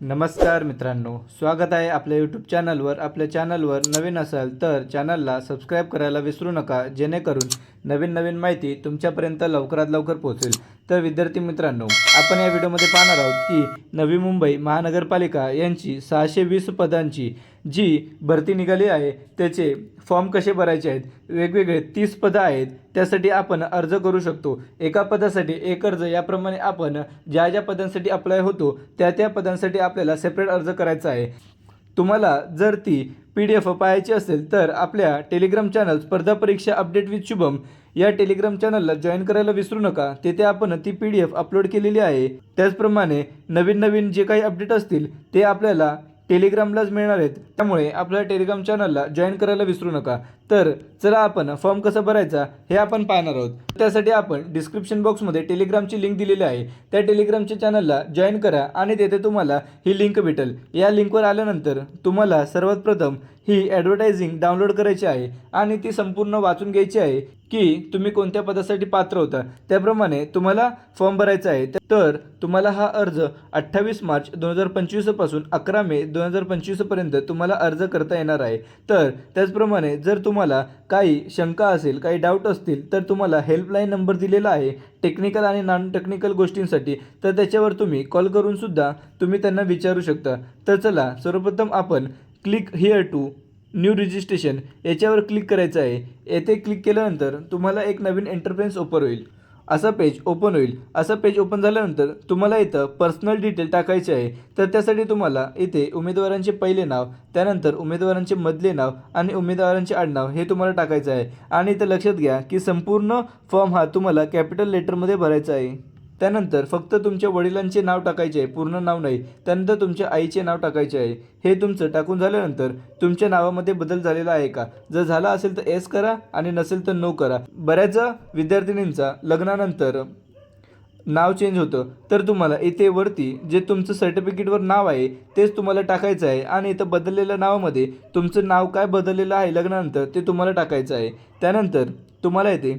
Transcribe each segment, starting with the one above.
नमस्कार मित्रांनो स्वागत आहे आपल्या यूट्यूब चॅनलवर आपल्या चॅनलवर नवीन असाल तर चॅनलला सबस्क्राईब करायला विसरू नका जेणेकरून नवीन नवीन माहिती तुमच्यापर्यंत लवकरात लवकर पोहोचेल. तर विद्यार्थी मित्रांनो आपण या व्हिडिओमध्ये पाहणार आहोत की नवी मुंबई महानगरपालिका यांची सहाशे वीस पदांची जी भरती निघाली आहे त्याचे फॉर्म कसे भरायचे आहेत वेगवेगळे तीस पदं आहेत त्यासाठी आपण अर्ज करू शकतो. एका पदासाठी एक अर्ज याप्रमाणे आपण ज्या ज्या पदांसाठी अप्लाय होतो त्या त्या पदांसाठी आपल्याला सेपरेट अर्ज करायचा आहे. तुम्हाला जर ती पी डी एफ पाहायची असेल तर आपल्या टेलिग्राम चॅनल स्पर्धा परीक्षा अपडेट विथ शुभम या टेलिग्राम चॅनलला जॉईन करायला विसरू नका. तेथे आपण ती पी डी एफ अपलोड केलेली आहे. त्याचप्रमाणे नवीन नवीन जे काही अपडेट असतील ते आपल्याला टेलिग्रामलाच मिळणार आहेत. त्यामुळे आपल्या टेलिग्राम चॅनलला जॉईन करायला विसरू नका. तर चला आपण फॉर्म कसा भरायचा हे आपण पाहणार आहोत. त्यासाठी आपण डिस्क्रिप्शन बॉक्समध्ये टेलिग्रामची लिंक दिलेली आहे. त्या टेलिग्रामच्या चॅनलला जॉईन करा आणि तेथे तुम्हाला ही लिंक भेटेल. या लिंकवर आल्यानंतर तुम्हाला सर्वात प्रथम ही ॲडव्हर्टायझिंग डाउनलोड करायची आहे आणि ती संपूर्ण वाचून घ्यायची आहे की तुम्ही कोणत्या पदासाठी पात्र होता. त्याप्रमाणे तुम्हाला फॉर्म भरायचा आहे. तर तुम्हाला हा अर्ज अठ्ठावीस मार्च दोन हजार पंचवीसपासून अकरा मे दोन हजार पंचवीसपर्यंत तुम्हाला अर्ज करता येणार आहे. तर त्याचप्रमाणे जर तुम्हाला तुम्हाला काही शंका असेल काही डाऊट असतील तर तुम्हाला हेल्पलाईन नंबर दिलेला आहे टेक्निकल आणि नॉन टेक्निकल गोष्टींसाठी. तर त्याच्यावर तुम्ही कॉल करूनसुद्धा तुम्ही त्यांना विचारू शकता. तर चला सर्वप्रथम आपण click here to new registration याच्यावर क्लिक करायचं आहे. येथे क्लिक केल्यानंतर तुम्हाला एक नवीन एंटरप्रेन्स ओपन होईल. असं पेज ओपन होईल. असं पेज ओपन झाल्यानंतर तुम्हाला इथं पर्सनल डिटेल टाकायचे आहे. तर त्यासाठी तुम्हाला इथे उमेदवारांचे पहिले नाव त्यानंतर उमेदवारांचे मधले नाव आणि उमेदवारांचे आडनाव हे तुम्हाला टाकायचं आहे. आणि इथं लक्षात घ्या की संपूर्ण फॉर्म हा तुम्हाला कॅपिटल लेटरमध्ये भरायचा आहे. त्यानंतर फक्त तुमच्या वडिलांचे नाव टाकायचे आहे पूर्ण नाव नाही त्यानंतर तुमच्या आईचे नाव टाकायचे आहे. हे तुमचं टाकून झाल्यानंतर तुमच्या नावामध्ये बदल झालेला आहे का? जर झाला असेल तर एस करा आणि नसेल तर नो करा. बऱ्याच विद्यार्थिनींचा लग्नानंतर नाव चेंज होतं. तर तुम्हाला इथे वरती जे तुमचं सर्टिफिकेटवर नाव आहे तेच तुम्हाला टाकायचं आहे आणि इथं बदललेल्या नावामध्ये तुमचं नाव काय बदललेलं आहे लग्नानंतर ते तुम्हाला टाकायचं आहे. त्यानंतर तुम्हाला येते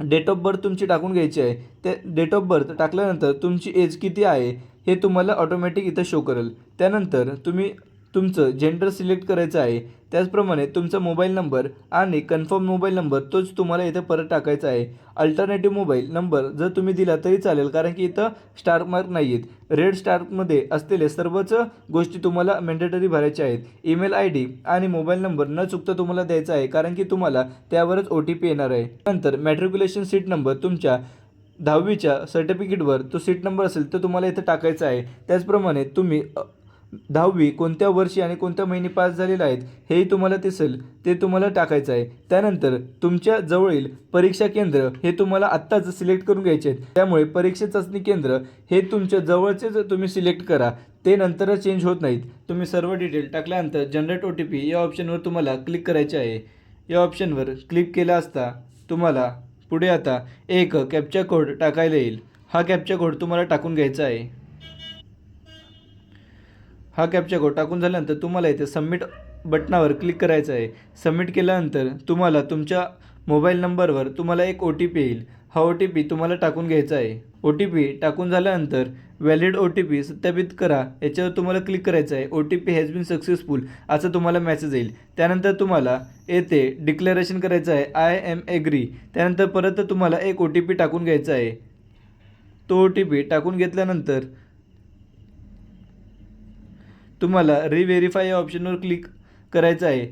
डेट ऑफ बर्थ तुमची टाकून घ्यायची आहे. ते डेट ऑफ बर्थ टाकल्यानंतर तुमची एज किती आहे हे तुम्हाला ऑटोमॅटिक इथं शो करेल. त्यानंतर तुम्ही तुमचं जेंडर सिलेक्ट करायचं आहे त्याचप्रमाणे तुमचा मोबाईल नंबर आणि कन्फर्म मोबाईल नंबर तोच तुम्हाला इथं परत टाकायचा आहे. अल्टरनेटिव्ह मोबाईल नंबर जर तुम्ही दिला तरी चालेल कारण की इथं स्टार मार्क नाही आहेत रेड स्टारमध्ये असलेले सर्वच गोष्टी तुम्हाला मॅन्डेटरी भरायच्या आहेत. ईमेल आय डी आणि मोबाईल नंबर न चुकता तुम्हाला द्यायचा आहे कारण की तुम्हाला त्यावरच ओ टी पी येणार आहे. नंतर मॅट्रिक्युलेशन सीट नंबर तुमच्या दहावीच्या सर्टिफिकेटवर तो सीट नंबर असेल तो तुम्हाला इथं टाकायचा आहे. त्याचप्रमाणे तुम्ही दहावी कोणत्या वर्षी आणि कोणत्या महिने पास झालेले आहेत हेही तुम्हाला दिसेल ते तुम्हाला टाकायचं आहे. त्यानंतर तुमच्या जवळील परीक्षा केंद्र हे तुम्हाला आत्ताच सिलेक्ट करून घ्यायचे आहेत. त्यामुळे परीक्षा चाचणी केंद्र हे तुमच्या जवळचेच तुम्ही सिलेक्ट करा. ते नंतर चेंज होत नाहीत. तुम्ही सर्व डिटेल टाकल्यानंतर जनरेट ओ टी पी या ऑप्शनवर तुम्हाला क्लिक करायचे आहे. या ऑप्शनवर क्लिक केला असता तुम्हाला पुढे आता एक कॅप्चा कोड टाकायला येईल. हा कॅप्चा कोड तुम्हाला टाकून घ्यायचा आहे. हा कॅप्चा कोड टाकून झाल्यानंतर तुम्हाला इथे सबमिट बटनावर क्लिक करायचं आहे. सबमिट केल्यानंतर तुम्हाला तुमच्या मोबाईल नंबरवर तुम्हाला एक ओ टी पी येईल. हा ओ टी पी तुम्हाला टाकून घ्यायचा आहे. ओ टी पी टाकून झाल्यानंतर व्हॅलिड ओ टी पी सत्यापित करा. याच्यावर तुम्हाला क्लिक करायचं आहे. O T P has been successful असं तुम्हाला मेसेज येईल. त्यानंतर तुम्हाला येथे डिक्लेरेशन करायचं आहे. आय एम एग्री त्यानंतर परत तुम्हाला एक ओ टी पी टाकून घ्यायचा आहे. तो ओ टी पी टाकून घेतल्यानंतर तुम्हाला रिव्हेरीफाय या ऑप्शनवर क्लिक करायचं आहे.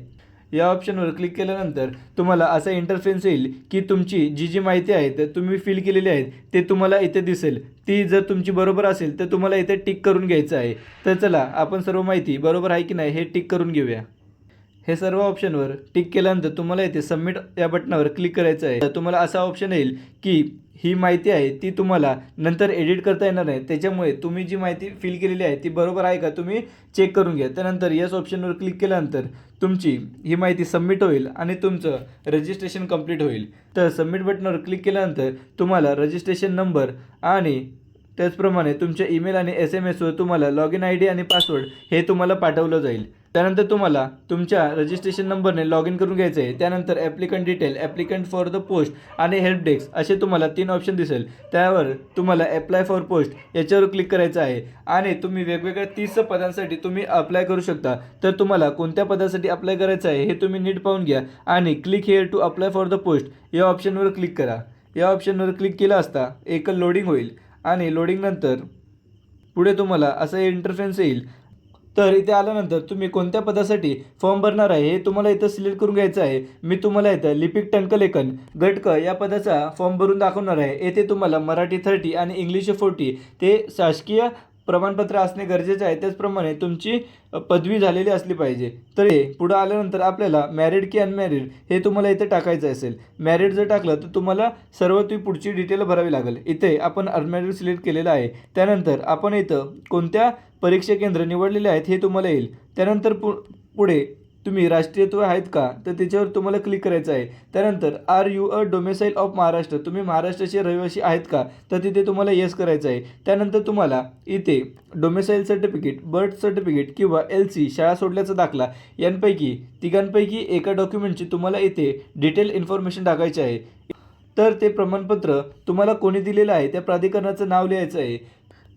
या ऑप्शनवर क्लिक केल्यानंतर तुम्हाला असा इंटरफेन्स येईल की तुमची जी जी माहिती आहे तर तुम्ही फिल केलेली आहेत ते तुम्हाला इथे दिसेल. ती जर तुमची बरोबर असेल तर तुम्हाला इथे टिक करून घ्यायचं आहे. तर चला आपण सर्व माहिती बरोबर आहे की नाही हे टिक करून घेऊया. हे सर्व ऑप्शनवर टिक केल्यानंतर तुम्हाला येथे सबमिट या बटनावर क्लिक करायचं आहे. तर तुम्हाला असा ऑप्शन येईल की ही माहिती आहे ती तुम्हाला नंतर एडिट करता येणार नाही. त्याच्यामुळे तुम्ही जी माहिती फिल केलेली आहे ती बरोबर आहे का तुम्ही चेक करून घ्या. त्यानंतर यस ऑप्शनवर क्लिक केल्यानंतर तुमची ही माहिती सबमिट होईल आणि तुमचं रजिस्ट्रेशन कंप्लीट होईल. तर सबमिट बटनावर क्लिक केल्यानंतर तुम्हाला रजिस्ट्रेशन नंबर आणि त्याचप्रमाणे तुमच्या ईमेल आणि एस एम एसवर तुम्हाला लॉग इन आय डी आणि पासवर्ड हे तुम्हाला पाठवलं जाईल. त्यानंतर तुम्हाला तुमच्या रजिस्ट्रेशन नंबरने लॉग इन करून घ्यायचं आहे. त्यानंतर applicant detail applicant for the post आणि हेल्प डेस्क असे तुम्हाला तीन ऑप्शन दिसेल. त्यावर तुम्हाला ॲप्लाय फॉर पोस्ट याच्यावर क्लिक करायचं आहे. आणि तुम्ही वेगवेगळ्या तीस पदांसाठी तुम्ही अप्लाय करू शकता. तर तुम्हाला कोणत्या पदासाठी अप्लाय करायचं आहे हे तुम्ही नीट पाहून घ्या. आणि click here to apply for the post या ऑप्शनवर क्लिक करा. या ऑप्शनवर क्लिक केलं असता एक लोडिंग होईल. आणि लोडिंगनंतर पुढे तुम्हाला असं इंटरफेन्स येईल. तर इथे आल्यानंतर तुम्ही कोणत्या पदासाठी फॉर्म भरणार आहे हे तुम्हाला इथं सिलेक्ट करून घ्यायचं आहे. मी तुम्हाला इथं लिपिक टंकलेखन गटक या पदाचा फॉर्म भरून दाखवणार आहे. येथे तुम्हाला मराठी थर्टी आणि इंग्लिश फोर्टी ते शासकीय प्रमाणपत्र असणे गरजेचे आहे. त्याचप्रमाणे तुमची पदवी झालेली असली पाहिजे. तर हे पुढं आल्यानंतर आपल्याला मॅरिड की अनमॅरिड हे तुम्हाला इथे टाकायचं असेल. मॅरिड जर टाकलं तर तुम्हाला सर्व ती पुढची डिटेल भरावी लागेल. इथे आपण अनमॅरिड सिलेक्ट केलेलं आहे. त्यानंतर आपण इथं कोणत्या परीक्षा केंद्र निवडलेले आहेत हे तुम्हाला येईल. त्यानंतर पु पुढे तुम्ही राष्ट्रीयत्व आहेत का? तर त्याच्यावर तुम्हाला क्लिक करायचं आहे. त्यानंतर are you a domicile of Maharashtra तुम्ही महाराष्ट्राचे रहिवासी आहेत का? तर तिथे तुम्हाला येस करायचं आहे. त्यानंतर तुम्हाला इथे डोमेसाईल सर्टिफिकेट बर्थ सर्टिफिकेट किंवा एल सी शाळा सोडल्याचा दाखला यांपैकी तिघांपैकी एका डॉक्युमेंटची तुम्हाला इथे डिटेल इन्फॉर्मेशन टाकायची आहे. तर ते प्रमाणपत्र तुम्हाला कोणी दिलेलं आहे? त्या प्राधिकरणाचं नाव लिहायचं आहे.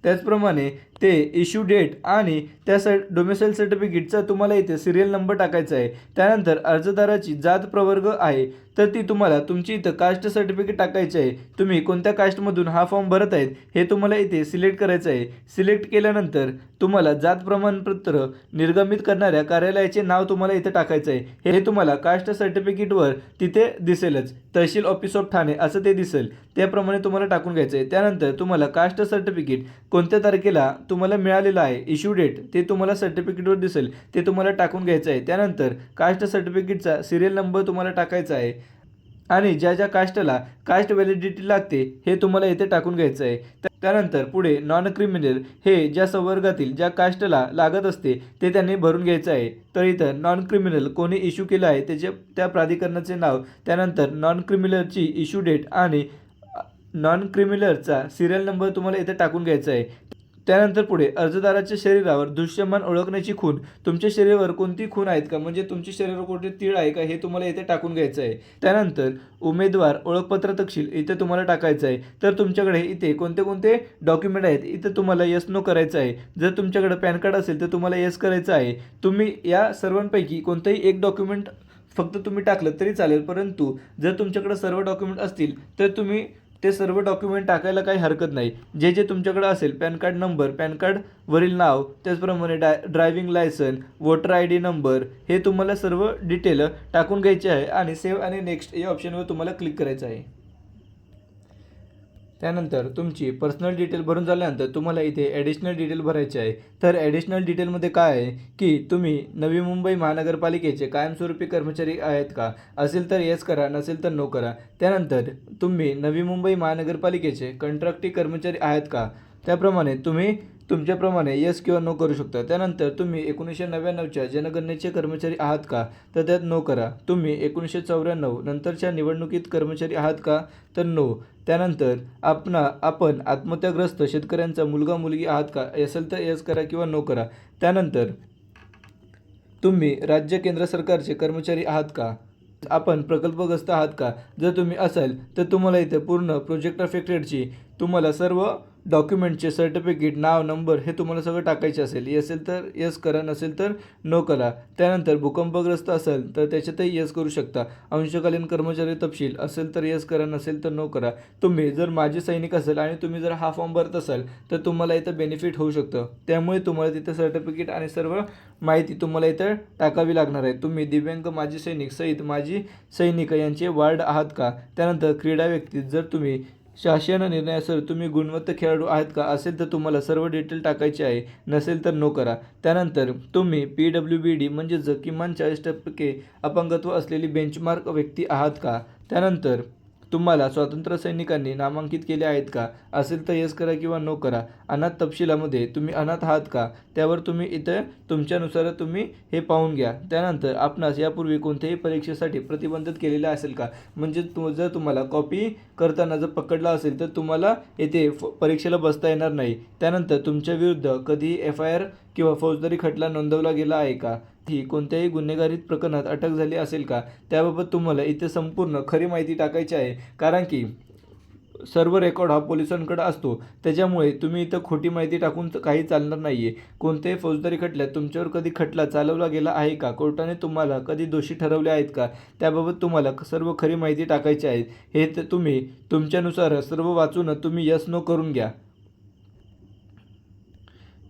त्याचप्रमाणे ते इश्यू डेट आणि त्या स डोमेसाईल सर्टिफिकेटचा तुम्हाला इथे सिरियल नंबर टाकायचा आहे. त्यानंतर अर्जदाराची जात प्रवर्ग आहे. तर ती तुम्हाला तुमची इथं कास्ट सर्टिफिकेट टाकायचे आहे. तुम्ही कोणत्या कास्टमधून हा फॉर्म भरत आहेत हे तुम्हाला इथे सिलेक्ट करायचं आहे. सिलेक्ट केल्यानंतर तुम्हाला जात प्रमाणपत्र निर्गमित करणाऱ्या कार्यालयाचे नाव तुम्हाला इथे टाकायचं आहे. हे तुम्हाला कास्ट सर्टिफिकेटवर तिथे दिसेलच. तहसील ऑफिस ऑफ ठाणे असं ते दिसेल. त्याप्रमाणे तुम्हाला टाकून घ्यायचं आहे. त्यानंतर तुम्हाला कास्ट सर्टिफिकेट कोणत्या तारखेला तुम्हाला मिळालेलं आहे. इश्यू डेट ते तुम्हाला सर्टिफिकेटवर दिसेल. ते तुम्हाला टाकून घ्यायचं आहे. त्यानंतर कास्ट सर्टिफिकेटचा सिरियल नंबर तुम्हाला टाकायचा आहे. आणि ज्या ज्या कास्टला कास्ट व्हॅलिडिटी लागते हे तुम्हाला येथे टाकून घ्यायचं आहे. त्यानंतर पुढे नॉन क्रिमिनल हे ज्या संवर्गातील ज्या कास्टला लागत असते ते त्यांनी भरून घ्यायचं आहे. तर इथं नॉन क्रिमिनल कोणी इश्यू केलं आहे त्याचे त्या प्राधिकरणाचे नाव त्यानंतर नॉन क्रिमिनलची इश्यू डेट आणि नॉन क्रिमिनलचा सिरियल नंबर तुम्हाला इथे टाकून घ्यायचा आहे. त्यानंतर पुढे अर्जदाराच्या शरीरावर दृश्यमान ओळखण्याची खूण. तुमच्या शरीरावर कोणती खूण आहेत का? म्हणजे तुमच्या शरीरावर कोणते तीळ आहे का? हे तुम्हाला इथे टाकून घ्यायचं आहे. त्यानंतर उमेदवार ओळखपत्र तपशील इथे तुम्हाला टाकायचं आहे. तर तुमच्याकडे इथे कोणते कोणते डॉक्युमेंट आहेत? इथे तुम्हाला यस नो करायचं आहे. जर तुमच्याकडे पॅन कार्ड असेल तर तुम्हाला यस करायचं आहे. तुम्ही या सर्वांपैकी कोणतंही एक डॉक्युमेंट फक्त तुम्ही टाकलं तरी चालेल. परंतु जर तुमच्याकडे सर्व डॉक्युमेंट असतील तर तुम्ही ते सर्व डॉक्युमेंट टाकायला काही हरकत नाही. जे जे तुमच्याकडे असेल पॅन कार्ड नंबर पॅन कार्डवरील नाव त्याचप्रमाणे डाय driving licence voter I D number हे तुम्हाला सर्व डिटेल टाकून घ्यायचे आहे आणि सेव्ह आणि नेक्स्ट या ऑप्शनवर तुम्हाला क्लिक करायचं आहे. त्यानंतर तुमची पर्सनल डिटेल भरून झाल्यानंतर तुम्हाला इथे ॲडिशनल डिटेल भरायचे आहे. तर ॲडिशनल डिटेलमध्ये काय आहे की तुम्ही नवी मुंबई महानगरपालिकेचे कायमस्वरूपी कर्मचारी आहेत का? असेल तर येस करा नसेल तर नो करा. त्यानंतर तुम्ही नवी मुंबई महानगरपालिकेचे कंत्राटी कर्मचारी आहेत का? त्याप्रमाणे तुम्ही तुमच्याप्रमाणे येस किंवा नो करू शकता. त्यानंतर तुम्ही एकोणीसशे नव्याण्णवच्या जनगणनेचे कर्मचारी आहात का? तर त्यात नो करा. तुम्ही एकोणीसशे चौऱ्याण्णव नंतरच्या निवडणुकीत कर्मचारी आहात का? तर नो त्यानंतर आपणा आपण आत्महत्याग्रस्त शेतकऱ्यांचा मुलगा मुलगी आहात का? असेल तर येस करा किंवा नो करा. त्यानंतर तुम्ही राज्य केंद्र सरकारचे कर्मचारी आहात का? आपण प्रकल्पग्रस्त आहात का? जर तुम्ही असाल तर तुम्हाला इथे पूर्ण प्रोजेक्ट अफेक्टेडची तुम्हाला सर्व डॉक्युमेंटचे सर्टिफिकेट नाव नंबर हे तुम्हाला सगळं टाकायचे असेल. असेल तर यस करा नसेल तर नो करा. त्यानंतर भूकंपग्रस्त असेल तर त्याच्यातही यस करू शकता. अंशकालीन कर्मचारी तपशील असेल तर यस करा नसेल तर नो करा. तुम्ही जर माजी सैनिक असेल आणि तुम्ही जर हा फॉर्म भरत असाल तर तुम्हाला इथं बेनिफिट होऊ शकतं. त्यामुळे तुम्हाला तिथं सर्टिफिकेट आणि सर्व माहिती तुम्हाला इथं टाकावी लागणार आहे. तुम्ही दिव्यांग माजी सैनिक सहित माजी सैनिक यांचे वार्ड आहात का? त्यानंतर क्रीडा व्यक्ती जर तुम्ही शासन निर्णयासह तुम्ही गुणवत्ता खेळाडू आहेत का असेल तर तुम्हाला सर्व डिटेल टाकायचे आहे. नसेल तर नो करा. त्यानंतर तुम्ही पी डब्ल्यू बी डी म्हणजेच किमान चाळीस टक्के अपंगत्व असलेली बेंचमार्क व्यक्ती आहात का? त्यानंतर तुम्हाला स्वातंत्र्य सैनिकांनी नामांकित केले आहेत का? असेल तर येस करा किंवा नो करा. अनाथ तपशिलामध्ये तुम्ही अनाथ आहात का? त्यावर तुम्ही इथं तुमच्यानुसार तुम्ही हे पाहून घ्या. त्यानंतर आपणास यापूर्वी कोणत्याही परीक्षेसाठी प्रतिबंधित केलेलं असेल का? म्हणजे तु जर तुम्हाला कॉपी करताना जर पकडला असेल तर तुम्हाला येथे परीक्षेला बसता येणार नाही. त्यानंतर तुमच्या विरुद्ध कधी एफ आय आर किंवा फौजदारी खटला नोंदवला गेला आहे का? ही कोणत्याही गुन्हेगारीत प्रकरणात अटक झाली असेल का? त्याबाबत तुम्हाला इथे संपूर्ण खरी माहिती टाकायची आहे. कारण की सर्व रेकॉर्ड हा पोलिसांकडे असतो. त्याच्यामुळे तुम्ही इथं खोटी माहिती टाकून काही चालणार नाही आहे कोणत्याही फौजदारी खटल्यात तुमच्यावर कधी खटला चालवला गेला आहे का? कोर्टाने तुम्हाला कधी दोषी ठरवले आहेत का? त्याबाबत तुम्हाला सर्व खरी माहिती टाकायची आहे. हे तर तुम्ही तुमच्यानुसार सर्व वाचून तुम्ही यस नो करून घ्या.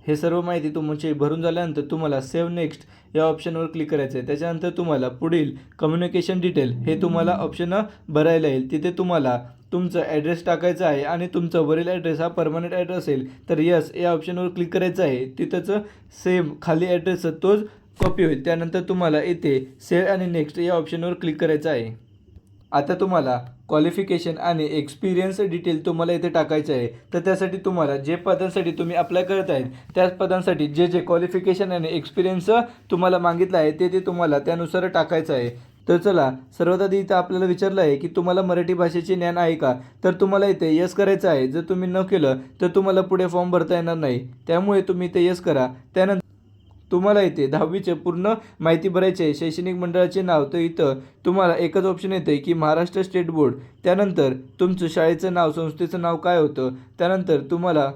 हे सर्व माहिती तुमची भरून झाल्यानंतर तुम्हाला सेव्ह नेक्स्ट या ऑप्शनवर क्लिक करायचं आहे त्याच्यानंतर तुम्हाला पुढील कम्युनिकेशन डिटेल हे तुम्हाला ऑप्शन भरायला येईल. तिथे तुम्हाला तुमचं ॲड्रेस टाकायचा आहे आणि तुमचा वरील ॲड्रेस हा परमनंट ॲड्रेस असेल. तर यस या ऑप्शनवर क्लिक करायचं आहे. तिथंच सेम खाली ॲड्रेस तोच कॉपी होईल. त्यानंतर तुम्हाला इथे सेव्ह आणि नेक्स्ट या ऑप्शनवर क्लिक करायचं आहे. आता तुम्हाला क्वालिफिकेशन आणि एक्सपिरियन्स डिटेल तुम्हाला इथे टाकायचे आहे. तर त्यासाठी तुम्हाला जे पदांसाठी तुम्ही अप्लाय करत आहेत त्याच पदांसाठी जे जे क्वालिफिकेशन आणि एक्सपिरियन्स तुम्हाला मागितलं आहे ते ते तुम्हाला त्यानुसार टाकायचं आहे. तर चला सर्वात आधी इथं आपल्याला विचारलं आहे की तुम्हाला मराठी भाषेचे ज्ञान आहे का? तर तुम्हाला इथे यस करायचं आहे. जर तुम्ही न केलं तर तुम्हाला पुढे फॉर्म भरता येणार नाही. त्यामुळे तुम्ही इथे यस करा. त्यानंतर तुम्हाला इथे दहावीचे पूर्ण माहिती भरायची आहे. शैक्षणिक मंडळाचे नाव तर इथं. तुम्हाला एकच ऑप्शन येते की महाराष्ट्र स्टेट बोर्ड त्यानंतर तुमचं शाळेचं नाव संस्थेचं नाव काय होतं? त्यानंतर तुम्हाला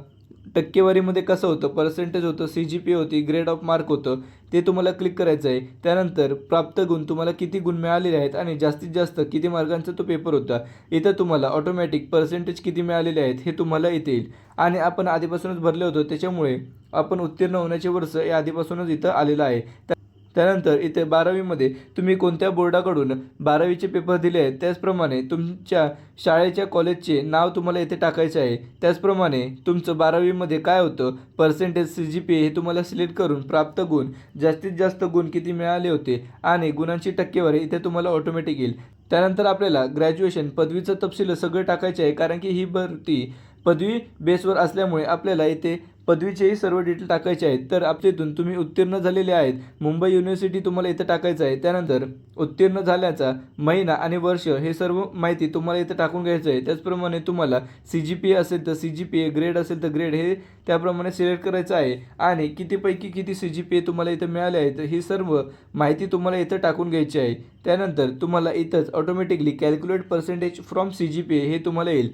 टक्केवारीमध्ये कसं होतं? पर्सेंटेज होतं सी जी पी होती ग्रेड ऑफ मार्क होतं ते तुम्हाला क्लिक करायचं आहे. त्यानंतर प्राप्त गुण तुम्हाला किती गुण मिळालेले आहेत आणि जास्तीत जास्त किती मार्कांचा तो पेपर होता. इथं तुम्हाला ऑटोमॅटिक पर्सेंटेज किती मिळालेले आहेत हे तुम्हाला इथे येईल. आणि आपण आधीपासूनच भरले होतो त्याच्यामुळे आपण उत्तीर्ण होण्याचे वर्ष हे आधीपासूनच इथं आलेलं आहे. त्या- त्यानंतर इथे बारावीमध्ये तुम्ही कोणत्या बोर्डाकडून बारावीचे पेपर दिले आहेत त्याचप्रमाणे तुमच्या शाळेच्या कॉलेजचे नाव तुम्हाला इथे टाकायचे आहे. त्याचप्रमाणे तुमचं बारावीमध्ये काय होतं पर्सेंटेज सी जी पी हे तुम्हाला सिलेक्ट करून प्राप्त गुण जास्तीत जास्त गुण किती मिळाले होते आणि गुणांची टक्केवारी इथे तुम्हाला ऑटोमॅटिक येईल. त्यानंतर आपल्याला ग्रॅज्युएशन पदवीचं तपशील सगळं टाकायचे आहे कारण की ही भरती पदवी बेसवर असल्यामुळे आपल्याला इथे पदवीचेही सर्व डिटेल टाकायचे आहेत. तर आपल्या इथून तुम्ही उत्तीर्ण झालेले आहेत. मुंबई युनिव्हर्सिटी तुम्हाला इथं टाकायचं आहे. त्यानंतर उत्तीर्ण झाल्याचा महिना आणि वर्ष हे सर्व माहिती तुम्हाला इथं टाकून घ्यायचं आहे. त्याचप्रमाणे तुम्हाला सी जी पी ए असेल तर C G P A grade असेल तर ग्रेड हे त्याप्रमाणे सिलेक्ट करायचं आहे. आणि कितीपैकी किती सी जी पी ए तुम्हाला इथं मिळाले आहेत ही सर्व माहिती तुम्हाला इथं टाकून घ्यायची आहे. त्यानंतर तुम्हाला इथंच automatically calculate percentage from C G P A हे तुम्हाला येईल.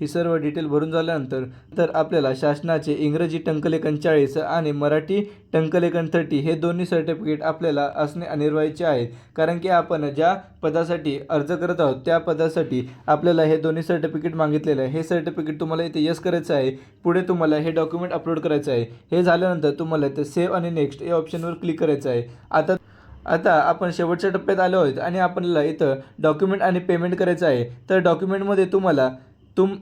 ही सर्व डिटेल भरून झाल्यानंतर तर आपल्याला शासनाचे इंग्रजी टंकलेखन चाळीस आणि मराठी टंकलेखन थर्टी हे दोन्ही सर्टिफिकेट आपल्याला असणे अनिवार्याचे आहे. कारण की आपण ज्या पदासाठी अर्ज करत आहोत त्या पदासाठी आपल्याला हे दोन्ही सर्टिफिकेट मागितलेलं आहे. हे सर्टिफिकेट तुम्हाला इथे यस करायचं आहे. पुढे तुम्हाला हे डॉक्युमेंट अपलोड करायचं आहे. हे झाल्यानंतर तुम्हाला इथे सेव्ह आणि नेक्स्ट या ऑप्शनवर क्लिक करायचं आहे. आता आता आपण शेवटच्या टप्प्यात आलो आहोत आणि आपल्याला इथं डॉक्युमेंट आणि पेमेंट करायचं आहे. तर डॉक्युमेंटमध्ये तुम्हाला तुम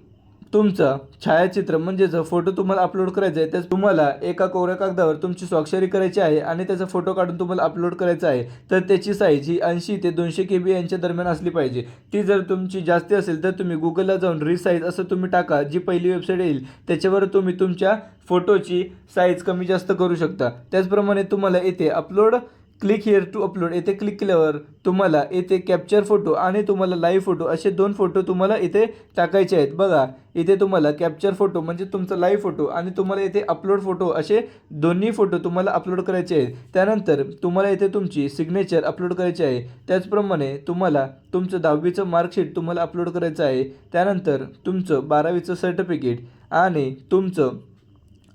तुमचं छायाचित्र म्हणजे जो फोटो तुम्हाला अपलोड करायचा आहे त्याच तुम्हाला एका कोऱ्या कागदावर तुमची स्वाक्षरी करायची आहे आणि त्याचा फोटो काढून तुम्हाला अपलोड करायचा आहे तर त्याची साईज ही ऐंशी ते दोनशे के बी यांच्या दरम्यान असली पाहिजे. ती जर तुमची जास्ती असेल तर तुम्ही गुगलला जाऊन रिसाईज असं तुम्ही टाका जी पहिली वेबसाईट येईल त्याच्यावर तुम्ही तुमच्या फोटोची साईज कमी जास्त करू शकता. त्याचप्रमाणे तुम्हाला येथे upload click here to upload येथे क्लिक केल्यावर तुम्हाला येथे कॅप्चर फोटो आणि तुम्हाला लाईव्ह फोटो असे दोन फोटो तुम्हाला इथे टाकायचे आहेत. बघा इथे तुम्हाला कॅप्चर फोटो म्हणजे तुमचा लाईव्ह फोटो आणि तुम्हाला इथे अपलोड फोटो असे दोन्ही फोटो तुम्हाला अपलोड करायचे आहेत. त्यानंतर तुम्हाला इथे तुमची सिग्नेचर अपलोड करायची आहे. त्याचप्रमाणे तुम्हाला तुमचं दहावीचं मार्कशीट तुम्हाला अपलोड करायचं आहे. त्यानंतर तुमचं बारावीचं सर्टिफिकेट आणि तुमचं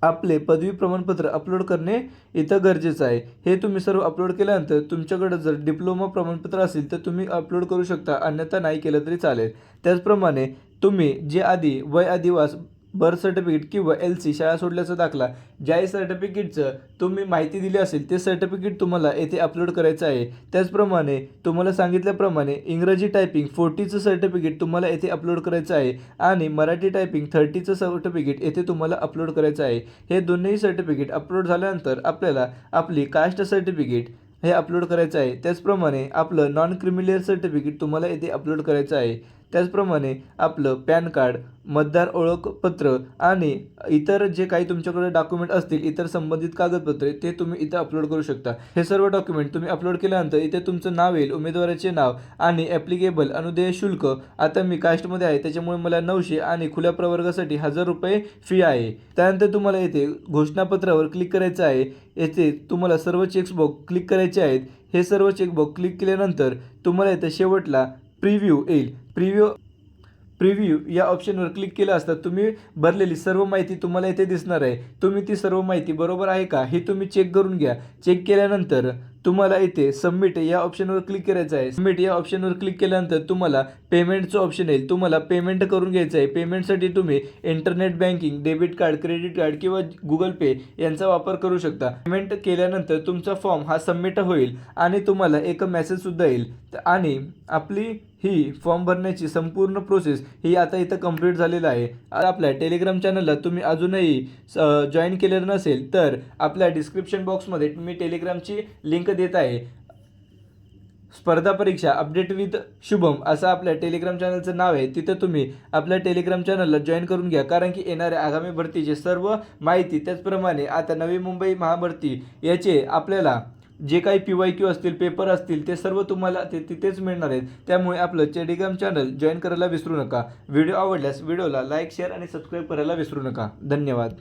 आपले पदवी प्रमाणपत्र अपलोड करणे इथं गरजेचं आहे. हे तुम्ही सर्व अपलोड केल्यानंतर तुमच्याकडं जर डिप्लोमा प्रमाणपत्र असेल तर तुम्ही अपलोड करू शकता. अन्यथा नाही केलं तरी चालेल. त्याचप्रमाणे तुम्ही जे आधी वय आदिवास बर्थ सर्टिफिकेट किंवा एल सी शाळा सोडल्याचा दाखला ज्याही सर्टिफिकेटचं तुम्ही माहिती दिली असेल ते सर्टिफिकेट तुम्हाला येथे अपलोड करायचं आहे. त्याचप्रमाणे तुम्हाला सांगितल्याप्रमाणे इंग्रजी टायपिंग फोर्टीचं सर्टिफिकेट तुम्हाला येथे अपलोड करायचं आहे आणि मराठी टायपिंग थर्टीचं सर्टिफिकेट येथे तुम्हाला अपलोड करायचं आहे. हे दोन्ही सर्टिफिकेट अपलोड झाल्यानंतर आपल्याला आपली कास्ट सर्टिफिकेट हे अपलोड करायचं आहे. त्याचप्रमाणे आपलं नॉन क्रिमिलियर सर्टिफिकेट तुम्हाला येथे अपलोड करायचं आहे. त्याचप्रमाणे आपलं पॅन कार्ड मतदार ओळखपत्र आणि इतर जे काही तुमच्याकडे डॉक्युमेंट असतील इतर संबंधित कागदपत्रे ते तुम्ही इथं अपलोड करू शकता. हे सर्व डॉक्युमेंट तुम्ही अपलोड केल्यानंतर इथे तुमचं नाव येईल उमेदवाराचे नाव आणि ॲप्लिकेबल अनुदेय शुल्क. आता मी कास्टमध्ये आहे त्याच्यामुळे मला नऊशे आणि खुल्या प्रवर्गासाठी हजार रुपये फी आहे. त्यानंतर तुम्हाला येथे घोषणापत्रावर क्लिक करायचं आहे. येथे तुम्हाला सर्व चेक्सबॉक्स क्लिक करायचे आहेत. हे सर्व चेकबॉक्स क्लिक केल्यानंतर तुम्हाला इथं शेवटला प्रिव्ह्यू येईल. प्रिव्ह्यू प्रिव्ह्यू या ऑप्शनवर क्लिक केलं असता तुम्ही भरलेली सर्व माहिती तुम्हाला इथे दिसणार आहे. तुम्ही ती सर्व माहिती बरोबर आहे का? हे तुम्ही चेक करून घ्या. चेक केल्यानंतर तुम्हाला इथे सबमिट या ऑप्शनवर क्लिक करायचं आहे. सबमिट या ऑप्शनवर क्लिक केल्यानंतर तुम्हाला पेमेंटचं ऑप्शन येईल. तुम्हाला पेमेंट करून घ्यायचं आहे. पेमेंटसाठी तुम्ही internet banking debit card credit card किंवा गुगल पे यांचा वापर करू शकता. पेमेंट केल्यानंतर तुमचा फॉर्म हा सबमिट होईल आणि तुम्हाला एक मेसेजसुद्धा येईल. आणि आपली ही फॉर्म भरण्याची संपूर्ण प्रोसेस ही आता इथं कंप्लीट झालेलं आहे. आपल्या टेलिग्राम चॅनलला तुम्ही अजूनही जॉईन केलेलं नसेल तर आपल्या डिस्क्रिप्शन बॉक्समध्ये मी टेलिग्रामची लिंक देत आहे. स्पर्धा परीक्षा अपडेट विथ शुभम असं आपल्या टेलिग्राम चॅनलचं नाव आहे. तिथं तुम्ही आपल्या टेलिग्राम चॅनलला जॉईन करून घ्या कारण की येणाऱ्या आगामी भरतीचे सर्व माहिती त्याचप्रमाणे आता नवी मुंबई महाभरती याचे आपल्याला जे काही पी वाय क्यू असतील पेपर असतील ते सर्व तुम्हाला ते तिथेच मिळणार आहेत. त्यामुळे आपलं टेलिग्राम चॅनल जॉईन करायला विसरू नका. व्हिडिओ आवडल्यास व्हिडिओला लाईक शेअर आणि सबस्क्राईब करायला विसरू नका. धन्यवाद.